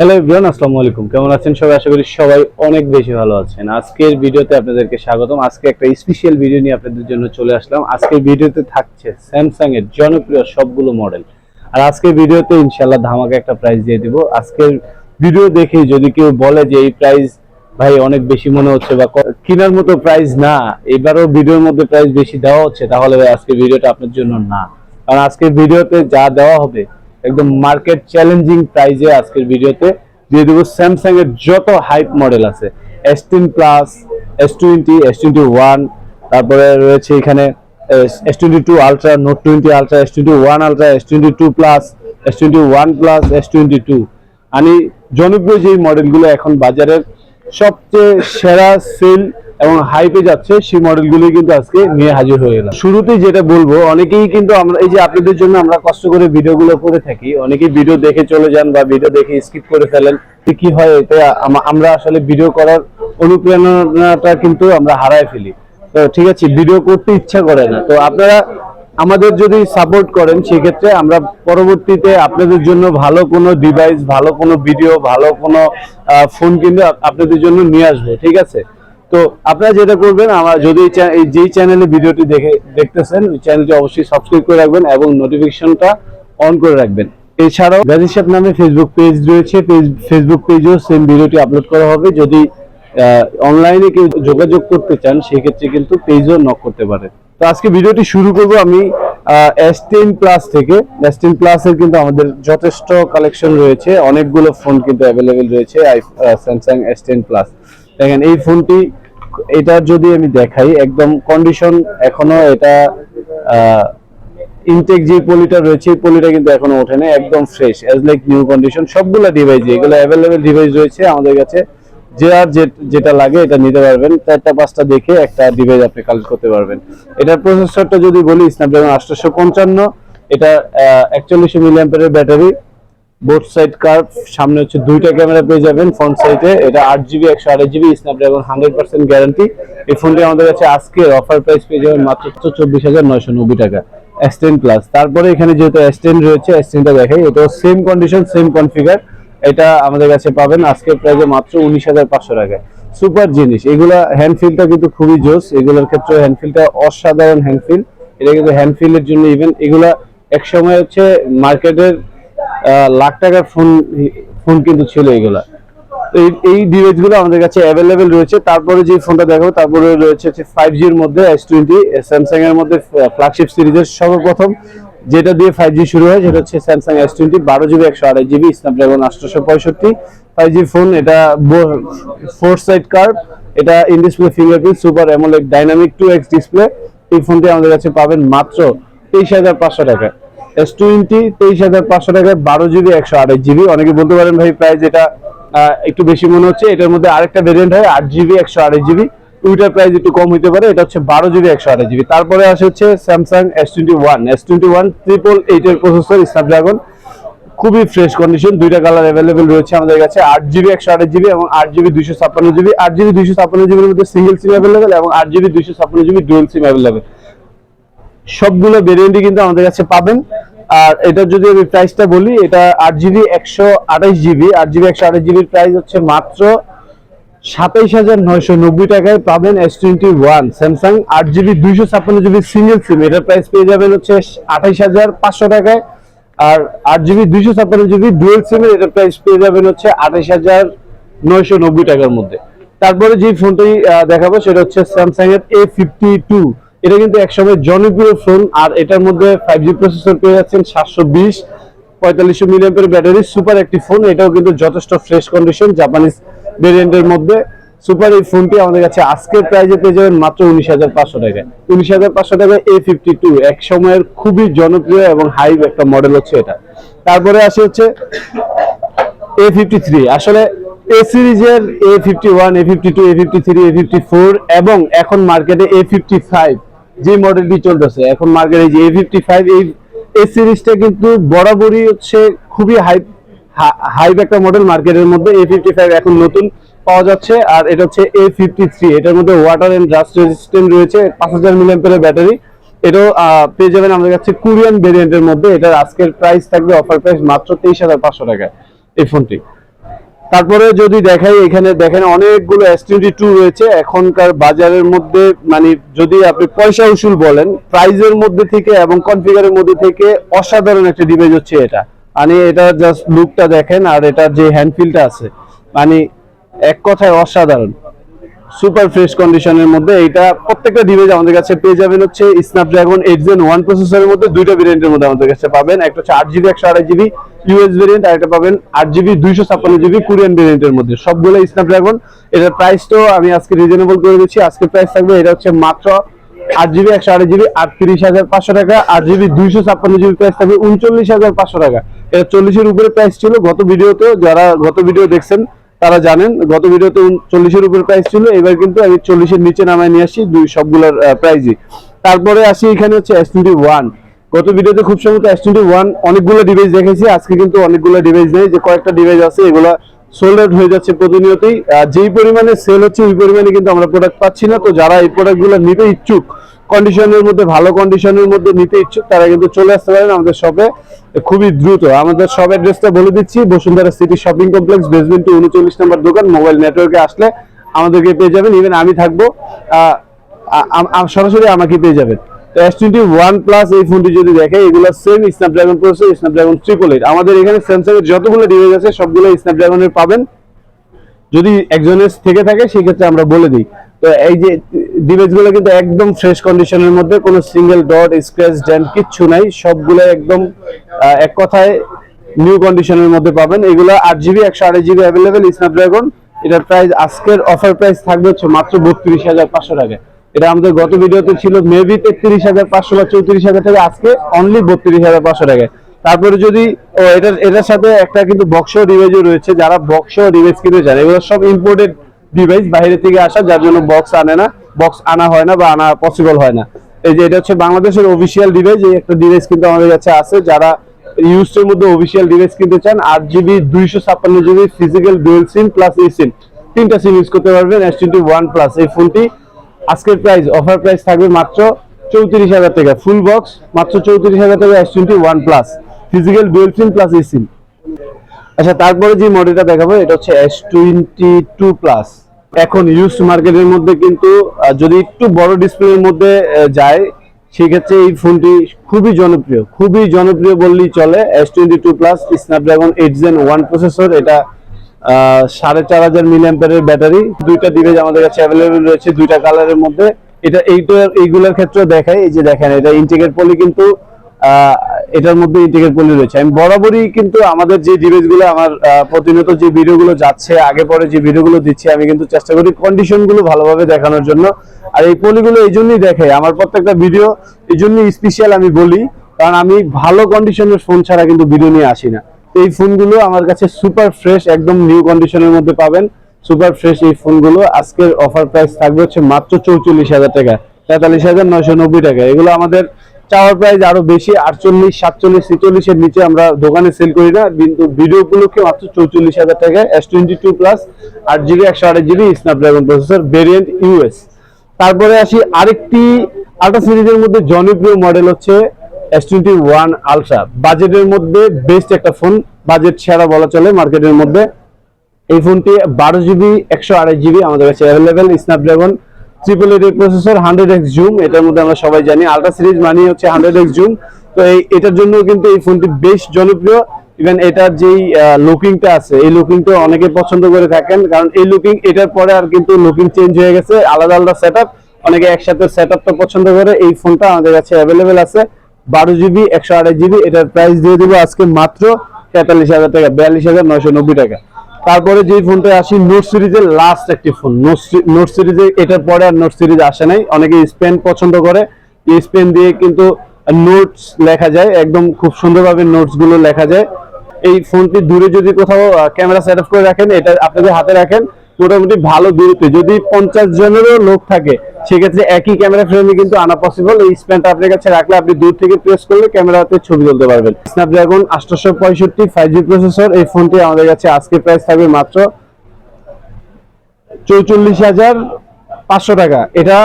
Hello everyone, আসসালামু আলাইকুম। কেমন আছেন সবাই? আশা করি সবাই অনেক বেশি ভালো আছেন। আজকের ভিডিওতে আপনাদেরকে স্বাগতম। আজকে একটা স্পেশাল ভিডিও নিয়ে আপনাদের জন্য চলে আসলাম। আজকের ভিডিওতে থাকছে স্যামসাং এর জনপ্রিয় সবগুলো মডেল আর আজকের ভিডিওতে ইনশাল্লাহ ধামাকা একটা প্রাইস দিয়ে দিব। আজকের ভিডিও দেখে যদি কেউ বলে যে এই প্রাইস ভাই অনেক বেশি মনে হচ্ছে বা কেনার মতো প্রাইস না, এবারও ভিডিওর মধ্যে প্রাইস বেশি দেওয়া হচ্ছে, তাহলে ভাই আজকের ভিডিওটা আপনার জন্য না। কারণ আজকের ভিডিওতে যা দেওয়া হবে একদম মার্কেট চ্যালেঞ্জিং প্রাইজে আজকের ভিডিওতে দিয়ে দেবো স্যামসাং এর যত হাইপ মডেল আছে S ten plus S twenty S twenty one তারপরে রয়েছে এখানে, S twenty two ultra note twenty ultra S twenty one ultra S twenty two plus S twenty one plus S twenty two আমি জনপ্রিয় যে মডেলগুলো এখন বাজারের সবচেয়ে সেরা সেল এবং হাইপে যাচ্ছে সেই মডেলগুলো কিন্তু আজকে নিয়ে হাজির হয়ে গেলাম শুরুতেই যেটা বলব, অনেকেই কিন্তু আমরা, এই যে আপনাদের জন্য আমরা কষ্ট করে ভিডিওগুলো করে থাকি, অনেকেই ভিডিও দেখে চলে যান বা ভিডিও দেখে স্কিপ করে ফেলেন কি হয় এটা আমরা আসলে ভিডিও করার অনুপ্রেরণাটা কিন্তু আমরা হারায় ফেলি। তো ঠিক আছে, ভিডিও করতে ইচ্ছা করে না। তো আপনারা আমাদের যদি সাপোর্ট করেন, সেক্ষেত্রে আমরা পরবর্তীতে আপনাদের জন্য ভালো কোনো ডিভাইস ভালো কোনো ভিডিও ভালো কোনো ফোন কিন্তু আপনাদের জন্য নিয়ে আসব, ঠিক আছে? তো আপনারা যেটা করবেন, আমার যদি যেই চ্যানেলে ভিডিওটি দেখে, দেখতেছেন, ওই চ্যানেলটি অবশ্যই সাবস্ক্রাইব করে রাখবেন এবং নোটিফিকেশনটা অন করে রাখবেন। এছাড়াও ব্যাজিসাপ নামে ফেসবুক পেজ রয়েছে পেজ ফেসবুক পেজেও সেম ভিডিওটি আপলোড করা হবে। যদি অনলাইনে কেউ যোগাযোগ করতে চান, সেক্ষেত্রে কিন্তু পেজও নক করতে পারে। তো আজকে ভিডিওটি শুরু করব আমি এস টেন প্লাস থেকে। এস টেন প্লাস এর কিন্তু আমাদের যথেষ্ট কালেকশন রয়েছে। অনেকগুলো ফোন কিন্তু অ্যাভেলেবেল রয়েছে, I Samsung S ten plus দেখেন, এই ফোনটি এটা যদি আমি দেখাই, একদম কন্ডিশন এখনও এটা ইনটেক যে পলিটা রয়েছে, এই পলিটা কিন্তু এখনও ওঠেনি একদম fresh as like new condition সবগুলো ডিভাইস এগুলো অ্যাভেলেবেল ডিভাইস রয়েছে আমাদের কাছে যে আর যেটা লাগে এটা নিতে পারবেন। চারটা, পাঁচটা দেখে একটা ডিভাইস আপনি কালেক্ট করতে পারবেন। এটার প্রসেসরটা যদি বলি স্ন্যাপড্রাগন আটশোশো পঞ্চান্ন, এটা একচল্লিশশো মিলিয়াম্পের ব্যাটারি বোর্ড সাইড কার্ভ সামনে হচ্ছে দুইটা ক্যামেরা পেয়ে যাবেন ফ্রন্ট সাইডে এটা আট জিবি একশো আঠাশ GB Snapdragon hundred percent guarantee এই ফোনটি আমাদের কাছে আজকে অফার প্রাইস পেয়ে যাবেন মাত্র চব্বিশ হাজার নয়শো নব্বই টাকা। এস টেন প্লাস তারপরে এখানে যেহেতু এস টেন রয়েছে এস টেনটা দেখাই, এটাও সেম কন্ডিশন সেম কনফিগার এটা আমাদের কাছে পাবেন। আজকের প্রাইসে মাত্র উনিশ হাজার পাঁচশো টাকায় সুপার জিনিস। এগুলা হ্যান্ডফিলটা কিন্তু খুবই জোস। এগুলোর ক্ষেত্রে হ্যান্ডফিলটা অসাধারণ হ্যান্ডফিল এটা কিন্তু হ্যান্ডফিলের জন্য ইভেন এগুলা এক সময় হচ্ছে মার্কেটের লাখ টাকার ফোন ফোন কিন্তু ছিল এগুলা। এই এই ডিভাইসগুলো আমাদের কাছে অ্যাভেলেবেল রয়েছে। তারপরে যে ফোনটা দেখাবো, তারপরে রয়েছে হচ্ছে ফাইভ জির মধ্যে এস টোয়েন্টি স্যামসাং এর মধ্যে ফ্ল্যাগশিপ সিরিজের সর্বপ্রথম। যেটা দিয়ে ফাইভ জি শুরু হয় সেটা হচ্ছে স্যামসাং এস টোয়েন্টি বারো জিবি একশো আড়াই জিবি স্ন্যাপড্রাগন আটশোশো পঁয়ষট্টি ফাইভ জি ফোন এটা ফোর সাইড কার্ভ এটা in display fingerprint super AMOLED dynamic two X display এই ফোনটি আমাদের কাছে পাবেন মাত্র তেইশ হাজার পাঁচশো টাকা। এস টোয়েন্টি তেইশ হাজার পাঁচশো টাকায় বারো জিবি একশো আড়াই জিবি অনেকে বলতে পারেন ভাই এটা আহ, একটু বেশি মনে হচ্ছে এটার মধ্যে আরেকটা ভেরিয়েন্ট হয় আট জিবি একশো আড়াই জিবি ওইটার প্রাইস একটু কম হতে পারে, এটা হচ্ছে বারো জিবি একশো আঠাশ জিবি তারপরে আসে হচ্ছে Samsung S twenty one S twenty one triple এইটের প্রসেসর স্ন্যাপড্রাগন খুবই ফ্রেশ কন্ডিশন দুইটা কালার অ্যাভেলেবেল রয়েছে আমাদের কাছে, আট জিবি একশো আঠাশ জিবি এবং আট জিবি দুইশো ছাপ্পান্ন জিবি আট জিবি দুইশো ছাপ্পান্ন জিবির মধ্যে সিঙ্গেল সিম অ্যাভেলেবেল এবং আট জিবি দুইশো ছাপ্পান্ন জিবি ডুয়েল সিম অ্যাভেলেবেল সবগুলো ভেরিয়েন্টই কিন্তু আমাদের কাছে পাবেন। আর এটা যদি আমি প্রাইসটা বলি, এটা আট জিবি একশো আঠাশ জিবি আট জিবি একশো আঠাশ জিবির প্রাইস হচ্ছে মাত্র সাতাইশ হাজার নয়শো নব্বই টাকায় পাবেন এস টোয়েন্টি ওয়ান স্যামসাং আট জিবি, দুইশো ছাপ্পান্ন জিবি সিঙ্গেল সিম। এটার প্রাইস পেয়ে যাবেন হচ্ছে আঠাইশ হাজার পাঁচশো টাকায়। আর আট জিবি, দুইশো ছাপ্পান্ন জিবি ডুয়েল সিমের এটার প্রাইস পেয়ে যাবেন হচ্ছে আঠাইশ হাজার নয়শো নব্বই টাকার মধ্যে। তারপরে যে ফোনটি দেখাবো, সেটা হচ্ছে স্যামসাং এর এ ফিফটি টু এটা কিন্তু একসময় জনপ্রিয় ফোন আর এটার মধ্যে ফাইভ জি প্রসেসর পেয়ে যাচ্ছেন সাতশো বিশ। পঁয়তাল্লিশশো মিলিয়ামের ব্যাটারি সুপার একটি ফোন এটাও কিন্তু যথেষ্ট ফ্রেশ কন্ডিশন জাপানিজ ভেরিয়েন্টের মধ্যে সুপার এই ফোনটি আমাদের কাছে আজকের প্রাইজে পেয়ে যাবেন মাত্র উনিশ হাজার পাঁচশো টাকায়। উনিশ হাজার পাঁচশো টাকায় এ ফিফটি টু এক সময়ের খুবই জনপ্রিয় এবং হাইভ একটা মডেল হচ্ছে এটা। তারপরে আসে হচ্ছে এ ফিফটি থ্রি আসলে এ সিরিজের A fifty one A fifty two A fifty three A fifty four এবং এখন মার্কেটে এ ফিফটি ফাইভ যে মডেলটি চলতেছে, এখন মার্কেটে যে এ ফিফটি ফাইভ এই এ সিরিজটা কিন্তু বরাবরই হচ্ছে খুবই হাইপ হাইপ একটা মডেল মার্কেটের মধ্যে এ ফিফটি ফাইভ এখন নতুন পাওয়া যাচ্ছে, আর এটা হচ্ছে এ ফিফটি থ্রি এটার মধ্যে ওয়াটার অ্যান্ড ডাস্ট রেজিস্ট্যান্ট রয়েছে, পাঁচ হাজার মিলিয়ামের ব্যাটারি এটাও পেয়ে যাবেন আমাদের কাছে কোরিয়ান ভেরিয়েন্টের মধ্যে, এটার আজকের প্রাইস থাকবে অফার প্রাইস মাত্র তেইশ হাজার পাঁচশো টাকায় এই ফোনটি তারপরে যদি দেখাই, এখানে দেখেন অনেকগুলো এস টোয়েন্টি টু রয়েছে, এখনকার বাজারের মধ্যে মানে যদি আপনি পয়সা উসুল বলেন প্রাইজের মধ্যে থেকে এবং কনফিগারের মধ্যে থেকে অসাধারণ একটা ডিভাইস হচ্ছে এটা। মানে এটা জাস্ট লুকটা দেখেন আর এটার যে হ্যান্ডফিলটা আছে মানে এক কথায় অসাধারণ। সুপার ফ্রেশ কন্ডিশনের মধ্যে এটা প্রত্যেকটা ডিভাইস আমাদের কাছে পেয়ে যাবেন হচ্ছে স্ন্যাপড্রাগন এইট জেন ওয়ান প্রসেসরের মধ্যে দুইটা ভেরিয়েন্টের মধ্যে আমাদের কাছে পাবেন। একটা হচ্ছে আট জিবি একশো আড়াই জিবি ইউএস ভেরিয়েন্ট আর একটা পাবেন আট জিবি দুইশো ছাপ্পান্ন জিবি কোরিয়ান ভেরিয়েন্টের মধ্যে। সবগুলো স্ন্যাপড্রাগন এটার প্রাইস তো আমি আজকে রিজনেবল করে দিচ্ছি। আজকে প্রাইস থাকবে এটা হচ্ছে মাত্র আট জিবি একশো আড়াই জিবি আটত্রিশ হাজার পাঁচশো টাকা। আট জিবি দুইশো ছাপ্পান্ন জিবি প্রাইস থাকবে উনচল্লিশ হাজার পাঁচশো টাকা। এটা চল্লিশের উপরে প্রাইস ছিল, গত ভিডিওতে যারা গত ভিডিও দেখছেন, তারা জানেন, গত ভিডিওতে চল্লিশের উপর প্রাইস ছিল, এবার কিন্তু আমি চল্লিশের নিচে নামায় নিয়ে আসি দুই সবগুলোর প্রাইজই তারপরে আসি এখানে হচ্ছে এস টোয়েন্টি ওয়ান গত ভিডিওতে খুব সম্ভবত এস টোয়েন্টি ওয়ান অনেকগুলো ডিভাইস দেখেছি, আজকে কিন্তু অনেকগুলো ডিভাইস নেই, যে কয়েকটা ডিভাইস আছে, এগুলো সোল্ড আউট হয়ে যাচ্ছে প্রতিনিয়তই। যেই পরিমাণে সেল হচ্ছে, ওই পরিমাণে কিন্তু আমরা প্রোডাক্ট পাচ্ছি না। তো যারা এই প্রোডাক্টগুলো নিতে ইচ্ছুক কন্ডিশনের মধ্যে, ভালো কন্ডিশনের মধ্যে নিতে ইচ্ছুক, তারা কিন্তু চলে আসতে পারেন আমাদের শপে খুবই দ্রুত। আমাদের শপ অ্যাড্রেসটা বলে দিচ্ছি, Bashundhara city shopping complex basement উনচল্লিশ নম্বর দোকান মোবাইল নেটওয়ার্কে আসলে আমাদেরকে পেয়ে যাবেন। ইভেন আমি থাকব সরাসরি আমাকে পেয়ে যাবেন। এস টোয়েন্টি ওয়ান প্লাস এই ফোনটি যদি দেখে, এগুলো same Snapdragon processor Snapdragon triple eight আমাদের এখানে স্যামসাং এর যতগুলো ডিভাইস আছে, সবগুলো স্ন্যাপড্রাগনের পাবেন। যদি একজনের থেকে থাকে, সেক্ষেত্রে আমরা বলে দিই। তো এই যে ডিভাইসগুলো কিন্তু একদম ফ্রেশ কন্ডিশনের মধ্যে, কোনো সিঙ্গেল ডট স্ক্র্যাচ ড্যান্ট কিচ্ছু নাই, সবগুলো একদম এক কথায় নিউ কন্ডিশনের মধ্যে পাবেন। এগুলো আট জিবি একশো আড়াই জিবি অ্যাভেলেবেল স্ন্যাপড্রাগন এটার প্রাইস আজকের অফার প্রাইস থাকবে হচ্ছে মাত্র বত্রিশ হাজার পাঁচশো টাকা। এটা আমাদের গত ভিডিওতে ছিল মেবি তেত্রিশ হাজার পাঁচশো বা চৌত্রিশ হাজার টাকা, আজকে অনলি বত্রিশ হাজার পাঁচশো টাকায় তারপরে যদি, ও, এটার এটার সাথে একটা কিন্তু বক্স ডিভাইসও রয়েছে, যারা বক্স ডিভাইস কিনতে চান, এগুলো সব ইম্পোর্টেড ডিভাইস বাইরে থেকে আসা, যার জন্য বক্স আনে না। বক্স আনা হয় না বা আনা পসিবল হয় না। এই যে এটা হচ্ছে বাংলাদেশের অফিসিয়াল ডিভাইস এই একটা ডিভাইস কিন্তু আমাদের কাছে আছে। যারা ইউজের মধ্যে অফিসিয়াল ডিভাইস কিনতে চান, আট জিবি দুইশো ছাপ্পান্ন GB physical dual SIM plus E SIM তিনটা সিম ইউজ করতে পারবেন এস টোয়েন্টি ওয়ান প্লাস এই ফোনটি। আজকের প্রাইস অফার প্রাইস থাকবে মাত্র চৌত্রিশ হাজার টাকা। ফুল বক্স মাত্র চৌত্রিশ হাজার টাকা S twenty one plus physical dual SIM plus E SIM আচ্ছা তারপরে যে মডেলটা দেখাবো, এটা হচ্ছে এস টোয়েন্টি টু প্লাস এখন ইউজ মার্কেটের মধ্যে কিন্তু যদি একটু বড় ডিসপ্লের মধ্যে যায়, সেক্ষেত্রে এই ফোনটি খুবই জনপ্রিয় খুবই জনপ্রিয় বললেই চলে S twenty two plus Snapdragon eight gen one processor এটা সাড়ে চার হাজার মিলিয়াম্পারের ব্যাটারি দুইটা ডিভাইস আমাদের কাছে অ্যাভেলেবেল রয়েছে, দুইটা কালারের মধ্যে। এটা এইটা এইগুলোর ক্ষেত্রে দেখায়, এই যে দেখেন, এটা ইন্টিগ্রেট পলি কিন্তু এটার মধ্যে ইন্টিগ্রেট পলি রয়েছে। আমি বরাবরই কিন্তু আমাদের যে ডিভাইসগুলো আমার প্রতিনিয়ত যে ভিডিওগুলো যাচ্ছে, আগে পরে যে ভিডিওগুলো দিচ্ছি, আমি কিন্তু চেষ্টা করি কন্ডিশনগুলো ভালোভাবে দেখানোর জন্য। আর এই পলিগুলো এই জন্যই দেখাই আমার প্রত্যেকটা ভিডিও এই জন্যই স্পেশাল আমি বলি, কারণ আমি ভালো কন্ডিশনের ফোন ছাড়া কিন্তু ভিডিও নিয়ে আসি না। এই ফোনগুলো আমার কাছে সুপার ফ্রেশ একদম নিউ কন্ডিশনের মধ্যে পাবেন। সুপার ফ্রেশ এই ফোনগুলো আজকের অফার প্রাইস থাকবে হচ্ছে মাত্র চৌচল্লিশ হাজার টাকা, তেতাল্লিশ হাজার নয়শো নব্বই টাকা। এগুলো আমাদের চাওয়ার প্রাইস আরও বেশি, আটচল্লিশ, সাতচল্লিশ, ছেচল্লিশের নিচে আমরা দোকানে সেল করি না। কিন্তু ভিডিও উপলক্ষে মাত্র চৌচল্লিশ হাজার টাকা এস টোয়েন্টি টু প্লাস আট জিবি একশো আট GB Snapdragon processor variant US তারপরে আসি আরেকটি আল্ট্রা সিরিজের মধ্যে জনপ্রিয় মডেল হচ্ছে এস টোয়েন্টি ওয়ান আলট্রা বাজেটের মধ্যে বেস্ট একটা ফোন বাজেট সেরা বলা চলে মার্কেটের মধ্যে। এই ফোনটি বারো জিবি একশো আড়াই জিবি আমাদের কাছে available Snapdragon triple eight processor hundred X zoom এটার মধ্যে আমরা সবাই জানি। আলট্রা সিরিজ মানে হচ্ছে হান্ড্রেড এক্স জুম তো এই, এটার জন্য কিন্তু এই ফোনটি বেশ জনপ্রিয়। ইভেন এটার যেই লুকিংটা আছে, এই লুকিংটা অনেকে পছন্দ করে থাকেন। কারণ এই লুকিং এটার পরে আর কিন্তু লুকিং চেঞ্জ হয়ে গেছে, আলাদা আলাদা সেট আপ অনেকে একসাথে সেট আপটা পছন্দ করে, এই ফোনটা আমাদের কাছে অ্যাভেলেবেল আছে। বারো জিবি একশো আড়াই জিবি এটার প্রাইস দিয়ে দেবো আজকে মাত্র তেতাল্লিশ হাজার টাকা, বিয়াল্লিশ হাজার নয়শো নব্বই টাকা। তারপরে যে ফোনটা আসি নোট সিরিজের লাস্ট একটি ফোন নোট সিরিজে এটার পরে আর নোট সিরিজ আসে নাই। অনেকে স্পেন পছন্দ করে। এই স্পেন দিয়ে কিন্তু নোটস লেখা যায়। একদম খুব সুন্দরভাবে নোটসগুলো লেখা যায়। এই ফোনটি দূরে যদি কোথাও ক্যামেরা সেট আপ করে রাখেন, এটা আপনাদের হাতে রাখেন। মোটামুটি ভালো দূরত্বে। যদি পঞ্চাশ জনেরও লোক থাকে, সেক্ষেত্রে একই ক্যামেরা ফ্রেমে কিন্তু আনা পসিবল এই স্প্যানটা আপনার কাছে রাখলে আপনি দূর থেকে প্রেস করলে ক্যামেরাতে ছবি তুলতে পারবেন। স্ন্যাপড্রাগন আটশোশো পঁয়ষট্টি ফাইভ জি প্রসেসর এই ফোনটি আমাদের কাছে আজকে প্রাইস থাকবে মাত্র চৌচল্লিশ হাজার পাঁচশো টাকা। এটা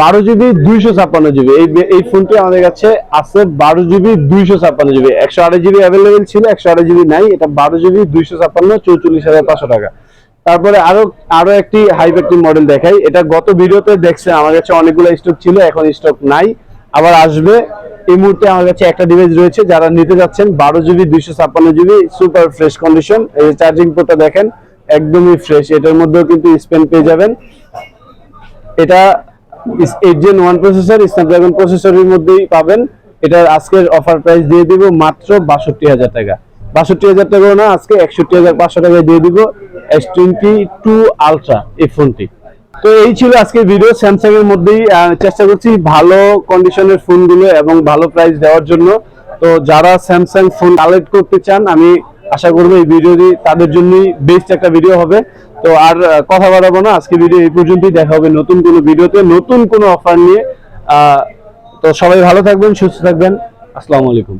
বারো জিবি দুইশো ছাপ্পান্ন জিবি এই এই ফোনটি আমাদের কাছে আছে বারো জিবি দুইশো ছাপ্পান্ন জিবি একশো আঠাশ জিবি অ্যাভেলেবেল ছিল, একশো আঠাশ জিবি নাই। এটা বারো জিবি দুইশো ছাপ্পান্ন, চৌচল্লিশ হাজার পাঁচশো টাকা। তারপরে আরও আরও একটি হাইপ মডেল দেখাই। এটা গত ভিডিওতে দেখছে আমার কাছে অনেকগুলো স্টক ছিল, এখন স্টক নাই। আবার আসবে। এই মুহূর্তে আমার কাছে একটা ডিভাইস রয়েছে, যারা নিতে যাচ্ছেন, বারো জিবি দুইশো ছাপ্পান্ন জিবি সুপার ফ্রেশ কন্ডিশন এই চার্জিং পোর্টটা দেখেন, একদমই ফ্রেশ এটার মধ্যেও কিন্তু স্পেন পেয়ে যাবেন। এটা eight gen one processor Snapdragon প্রসেসরের মধ্যেই পাবেন। এটার আজকের অফার প্রাইস দিয়ে দিব মাত্র বাষট্টি হাজার টাকা। বাষট্টি হাজার টাকাও না, আজকে একষট্টি হাজার পাঁচশো টাকায় দিয়ে দিব। এস টোয়েন্টি টু আলট্রা এই ফোনটি তো এই ছিল আজকের ভিডিও স্যামসাং এর মধ্যেই চেষ্টা করছি ভালো কন্ডিশনের ফোনগুলো এবং ভালো প্রাইস দেওয়ার জন্য। তো যারা স্যামসাং ফোন কালেক্ট করতে চান, আমি আশা করব এই ভিডিওটি তাদের জন্যই বেস্ট একটা ভিডিও হবে। তো আর কথা বাড়াবো না আজকে ভিডিও এই পর্যন্তই, দেখা হবে নতুন কোনো ভিডিওতে নতুন কোনো অফার নিয়ে। তো সবাই ভালো থাকবেন, সুস্থ থাকবেন, আসসালামু আলাইকুম।